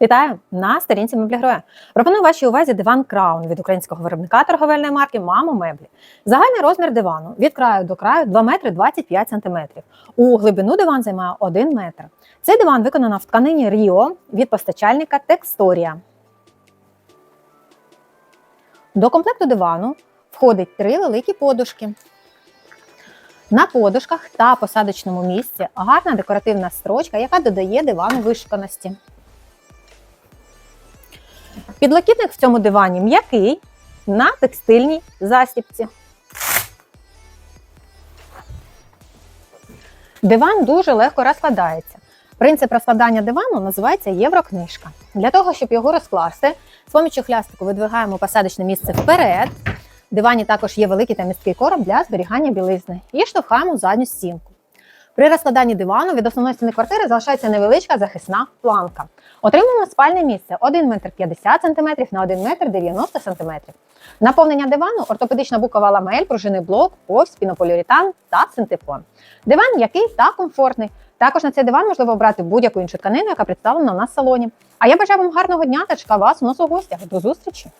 Вітаю на сторінці Меблігроя. Пропоную вашій увазі диван Краун від українського виробника торговельної марки Мамо Меблі. Загальний розмір дивану від краю до краю 2 метри 25 сантиметрів. У глибину диван займає 1 метр. Цей диван виконано в тканині Ріо від постачальника Тексторія. До комплекту дивану входить три великі подушки. На подушках та посадочному місці гарна декоративна строчка, яка додає дивану вишуканості. Підлокітник в цьому дивані м'який на текстильній застібці. Диван дуже легко розкладається. Принцип розкладання дивану називається єврокнижка. Для того, щоб його розкласти, з поміччю хлястику видвигаємо посадочне місце вперед. В дивані також є великий та місткий короб для зберігання білизни і штовхаємо задню стінку. При розкладанні дивану від основної стіни квартири залишається невеличка захисна планка. Отримуємо спальне місце 1 метр 50 см на 1 метр 90 см. Наповнення дивану ортопедична букова ламель, пружинний блок, повсь, пінополіуретан та синтепон. Диван м'який та комфортний. Також на цей диван можливо обрати будь-яку іншу тканину, яка представлена у нас в салоні. А я бажаю вам гарного дня та чекаю вас у нас у гостях. До зустрічі!